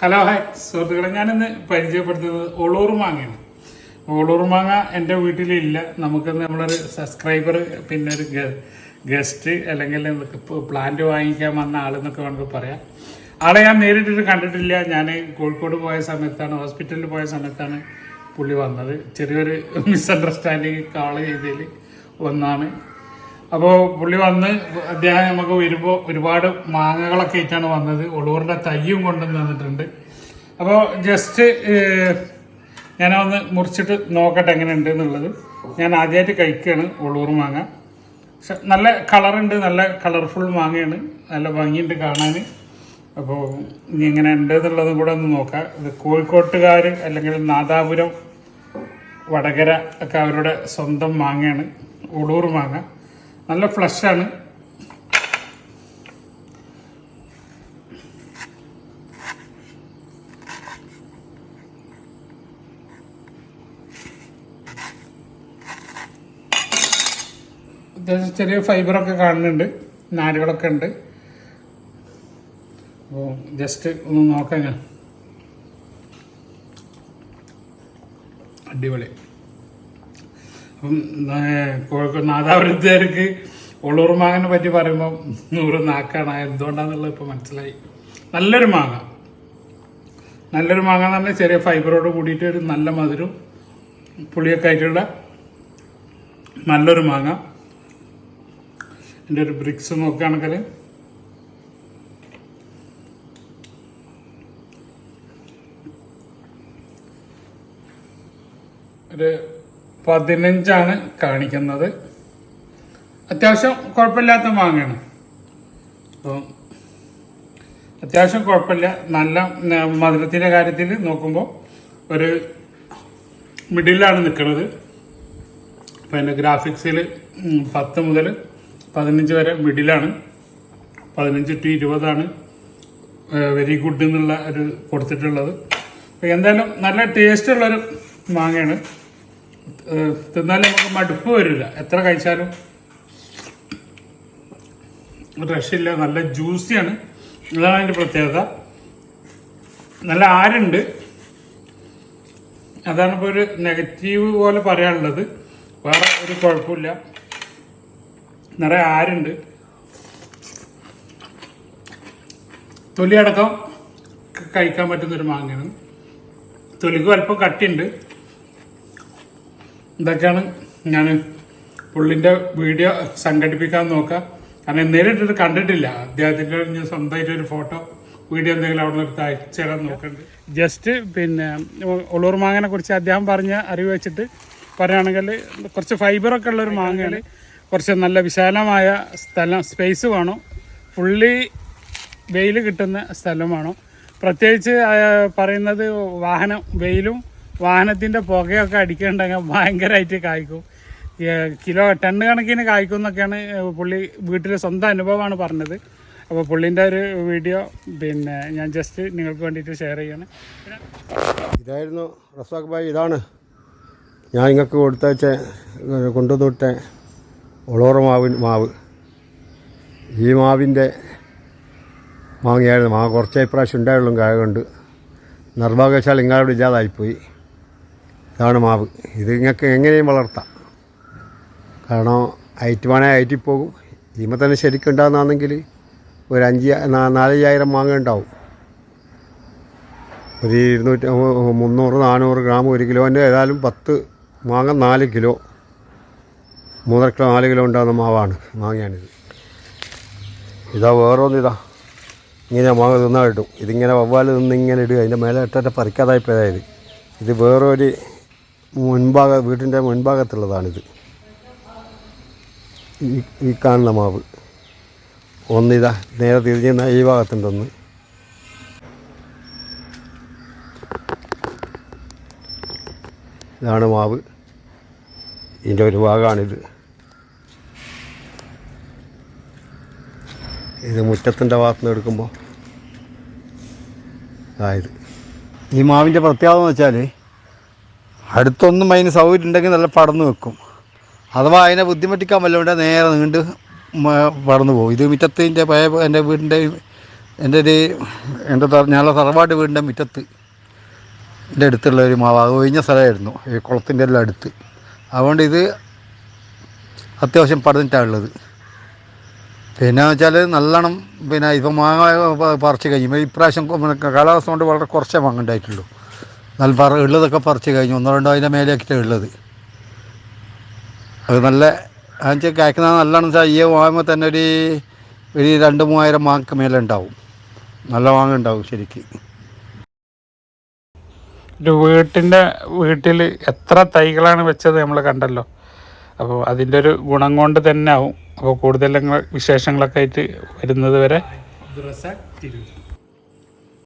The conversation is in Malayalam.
Hello hi. സുഹൃത്തുക്കളെ ഞാനിന്ന് പരിചയപ്പെടുത്തുന്നത് ഒളൂർ മാങ്ങയാണ്. ഒളൂർ മാങ്ങ എന്റെ വീട്ടിലില്ല. നമുക്ക് നമ്മളൊരു സബ്സ്ക്രൈബർ പിന്നെ ഒരു ഗസ്റ്റ് അല്ലെങ്കിൽ പ്ലാന്റ് വാങ്ങിക്കാൻ വന്ന ആളെന്നൊക്കെ വേണമെങ്കിൽ പറയാം. ആളെ ഞാൻ നേരിട്ടിട്ട് കണ്ടിട്ടില്ല. ഞാൻ കോഴിക്കോട് പോയ സമയത്താണ് ഹോസ്പിറ്റലിൽ പോയ സമയത്താണ് പുള്ളി വന്നത്. ചെറിയൊരു മിസ്അണ്ടർസ്റ്റാൻഡിങ് കാൾ ചെയ്തതിൽ ഒന്നാണ്. അപ്പോൾ പുള്ളി വന്ന് അദ്ദേഹം നമുക്ക് വരുമ്പോൾ ഒരുപാട് മാങ്ങകളൊക്കെ ആയിട്ടാണ് വന്നത്. ഒളൂറിന്റെ തയ്യും കൊണ്ടു തന്നിട്ടുണ്ട്. അപ്പോൾ ജസ്റ്റ് ഞാൻ ഒന്ന് മുറിച്ചിട്ട് നോക്കട്ടെ എങ്ങനെ ഉണ്ട് എന്നുള്ളത്. ഞാൻ ആദ്യമായിട്ട് കഴിക്കുകയാണ് ഒളൂർ മാങ്ങ. നല്ല കളറുണ്ട് നല്ല കളർഫുൾ മാങ്ങയാണ്. നല്ല ഭംഗിയുണ്ട് കാണാൻ അപ്പോൾ ഇനി എങ്ങനെ ഉണ്ട് എന്നുള്ളതും കൂടെ ഒന്ന് നോക്കാം. ഇത് കോഴിക്കോട്ടുകാർ അല്ലെങ്കിൽ നാദാപുരം വടകര ഒക്കെ അവരുടെ സ്വന്തം മാങ്ങയാണ്. ഉളൂർ മാങ്ങ. നല്ല ഫ്ലഷാണ് അത്യാവശ്യം ചെറിയ ഫൈബറൊക്കെ കാണുന്നുണ്ട്. നാരുകളൊക്കെ ഉണ്ട്. അപ്പോൾ ജസ്റ്റ് ഒന്ന് നോക്കാം ഞാൻ. അടിപൊളി. കോഴിക്കോട് നാദാപുരത്തുകാർക്ക് ഉള്ളൂർ മാങ്ങനെ പറ്റി പറയുമ്പോൾ നൂറ് നാക്കാണ്. എന്തുകൊണ്ടാണെന്നുള്ളത് ഇപ്പോൾ മനസ്സിലായി. നല്ലൊരു മാങ്ങ. നല്ലൊരു മാങ്ങ എന്ന് പറഞ്ഞാൽ ചെറിയ ഫൈബറോട് കൂടിയിട്ട് ഒരു നല്ല മധുരം പുളിയൊക്കെ ആയിട്ടുള്ള നല്ലൊരു മാങ്ങ. എന്റെ ഒരു ബ്രിക്സ് നോക്കുകയാണെങ്കിൽ. ഒരു പതിനഞ്ചാണ് കാണിക്കുന്നത്. അത്യാവശ്യം കുഴപ്പമില്ലാത്ത മാങ്ങയാണ്. അപ്പം അത്യാവശ്യം കുഴപ്പമില്ല. നല്ല മധുരത്തിന്റെ കാര്യത്തിൽ നോക്കുമ്പോൾ ഒരു മിഡിലാണ് നിൽക്കുന്നത് അപ്പോൾ എന്റെ ഗ്രാഫിക്സിൽ പത്ത് മുതൽ പതിനഞ്ച് വരെ മിഡിലാണ്. പതിനഞ്ച് ടു ഇരുപതാണ് വെരി ഗുഡ് എന്നുള്ള ഒരു കൊടുത്തിട്ടുള്ളത്. അപ്പോൾ എന്തായാലും നല്ല ടേസ്റ്റ് ഉള്ളൊരു മാങ്ങയാണ്. തിന്നാലും നമുക്ക് മടുപ്പ് വരില്ല. എത്ര കഴിച്ചാലും. രക്ഷയില്ല നല്ല ജ്യൂസിയാണ് ഇതാണ് അതിന്റെ പ്രത്യേകത. നല്ല ആരുണ്ട്? അതാണ് ഇപ്പോൾ ഒരു നെഗറ്റീവ് പോലെ പറയാനുള്ളത്. വേറെ ഒരു കുഴപ്പമില്ല. നിറയെ ആരുണ്ട്? തൊലിയടക്കം കഴിക്കാൻ പറ്റുന്നൊരു മാങ്ങയാണ്. തൊലിക്കും അല്പം കട്ടിയുണ്ട്. ഇതൊക്കെയാണ് ഞാൻ പുള്ളിന്റെ വീഡിയോ സംഘടിപ്പിക്കാൻ നോക്കുക. കാരണം നേരിട്ടിട്ട് കണ്ടിട്ടില്ല. അദ്ദേഹത്തിന്റെ ഞാൻ സ്വന്തമായിട്ട് ഒരു ഫോട്ടോ വീഡിയോ എന്തെങ്കിലും അവിടെ നിന്ന് അയച്ചു തരാൻ നോക്കുന്നുണ്ട് ജസ്റ്റ് പിന്നെ ഉള്ളൂർ മാങ്ങനെ കുറിച്ച് അദ്ദേഹം പറഞ്ഞ അറിവ് വെച്ചിട്ട് പറയുകയാണെങ്കിൽ കുറച്ച് ഫൈബറൊക്കെ ഉള്ള ഒരു മാങ്ങയാണ്. കുറച്ച് നല്ല വിശാലമായ സ്ഥലം സ്പേസ് വേണം. ഫുള്ളി വെയിൽ കിട്ടുന്ന സ്ഥലം വേണം. പ്രത്യേകിച്ച് പറയുന്നത് വാഹനം വെയിലും വാഹനത്തിന്റെ പുകയൊക്കെ അടിക്കണ്ടെങ്കിൽ ഭയങ്കരമായിട്ട് കായ്ക്കും. കിലോ ടണ്ണ് കണക്കിന് കായ്ക്കും എന്നൊക്കെയാണ് പുള്ളി വീട്ടിൽ സ്വന്തം അനുഭവമാണ് പറഞ്ഞത്. അപ്പോൾ പുള്ളിന്റെ ഒരു വീഡിയോ പിന്നെ ഞാൻ ജസ്റ്റ് നിങ്ങൾക്ക് വേണ്ടിയിട്ട് ഷെയർ ചെയ്യാണ്. ഇതായിരുന്നു റസാഖ് ഭായ് ഇതാണ്. ഞാൻ നിങ്ങൾക്ക് കൊടുത്തയച്ച കൊണ്ടുതൊട്ട ഒളോറ മാവ് മാവ്. ഈ മാവിന്റെ മാങ്ങയായിരുന്നു. മാങ്ങ കുറച്ചേ പ്രാവശ്യം ഉണ്ടായുള്ളൂ കായ കൊണ്ട്. നിർഭാഗ്യവശാൽ ഇങ്ങനെ ഇല്ലാതായിപ്പോയി. ഇതാണ് മാവ്. ഇത് നിങ്ങൾക്ക് എങ്ങനെയും വളർത്താം. കാരണം ഐറ്റ് വേണേൽ ഐറ്റിൽ പോകും. ഇതിമ്പോൾ തന്നെ ശരിക്കും ഉണ്ടാകുന്നതാണെങ്കിൽ ഒരു അഞ്ച് നാലയ്യായിരം മാങ്ങ ഉണ്ടാവും. ഒരു ഇരുന്നൂറ്റി മുന്നൂറ് നാനൂറ് ഗ്രാം ഒരു കിലോന്റെ ഏതായാലും പത്ത് മാങ്ങ നാല് കിലോ. മൂന്നര കിലോ നാല് കിലോ ഉണ്ടാകുന്ന മാവാണ് മാങ്ങയാണിത്. ഇതാ വേറൊന്നിതാ ഇങ്ങനെ മാങ്ങ തിന്നാൽ കിട്ടും. ഇതിങ്ങനെ വവ്വാൽ നിന്ന് ഇങ്ങനെ ഇടുക. അതിന്റെ മേലെ ഇട്ടിട്ട് പറിക്കാതായി പോയതായത് ഇത് വേറൊരു മുൻഭാഗ വീട്ടിന്റെ മുൻഭാഗത്തുള്ളതാണിത്. ഈ കാണുന്ന മാവ്. ഒന്നിതാ നേരെ തിരിഞ്ഞ ഈ ഭാഗത്തുണ്ടൊന്ന്. ഇതാണ് മാവ്. ഇതിന്റെ ഒരു ഭാഗമാണിത് ഇത് മുറ്റത്തിന്റെ ഭാഗത്ത് നിന്ന് എടുക്കുമ്പോൾ അതായത് ഈ മാവിന്റെ പ്രത്യേകത എന്ന് വെച്ചാൽ അടുത്തൊന്നും അതിന് സൗകര്യം ഉണ്ടെങ്കിൽ നല്ല പടർന്നു വെക്കും. അഥവാ അതിനെ ബുദ്ധിമുട്ടിക്കാൻ വല്ലതുകൊണ്ട് നേരെ നീണ്ട് പടന്നു പോകും. ഇത് മുറ്റത്ത് എന്റെ പഴയ എന്റെ വീടിന്റെ എന്റെ ഒരു എന്റെ ഞങ്ങളുടെ തറവാട് വീടിന്റെ മുറ്റത്ത്. എന്റെ അടുത്തുള്ള ഒരു മാവ് ഒഴിഞ്ഞ സ്ഥലമായിരുന്നു. ഈ കുളത്തിന്റെ എല്ലാം അടുത്ത്. അതുകൊണ്ട് ഇത് അത്യാവശ്യം പടന്നിട്ടാണ് ഉള്ളത്. പിന്നെ വെച്ചാൽ നല്ലോണം പിന്നെ ഇപ്പം മാങ്ങ പറിച്ച് കഴിയുമ്പോൾ ഇപ്രാവശ്യം കാലാവസ്ഥ കൊണ്ട് വളരെ കുറച്ചേ മാങ്ങ ഉണ്ടായിട്ടുള്ളൂ. നല്ല പറ ഉള്ളതൊക്കെ പറിച്ച് കഴിഞ്ഞു ഒന്നോ രണ്ടോ അതിന്റെ മേലെയൊക്കെയാണ് ഉള്ളത്. അത് നല്ല അതെന്ന് കായ്ക്കുന്ന നല്ലോണം വെച്ചാൽ ഈ വാങ്ങുമ്പോൾ തന്നെ ഒരു ഒരു രണ്ട് മൂവായിരം മാങ്ങക്ക് മേലെ ഉണ്ടാവും നല്ല വാങ്ങുണ്ടാവും ശരിക്ക്. ഒരു വീട്ടിന്റെ വീട്ടിൽ എത്ര തൈകളാണ് വെച്ചത് നമ്മൾ കണ്ടല്ലോ. അപ്പോൾ അതിന്റെ ഒരു ഗുണം കൊണ്ട് തന്നെ ആവും. അപ്പോൾ കൂടുതൽ വിശേഷങ്ങളൊക്കെ ആയിട്ട് വരുന്നത് വരെ.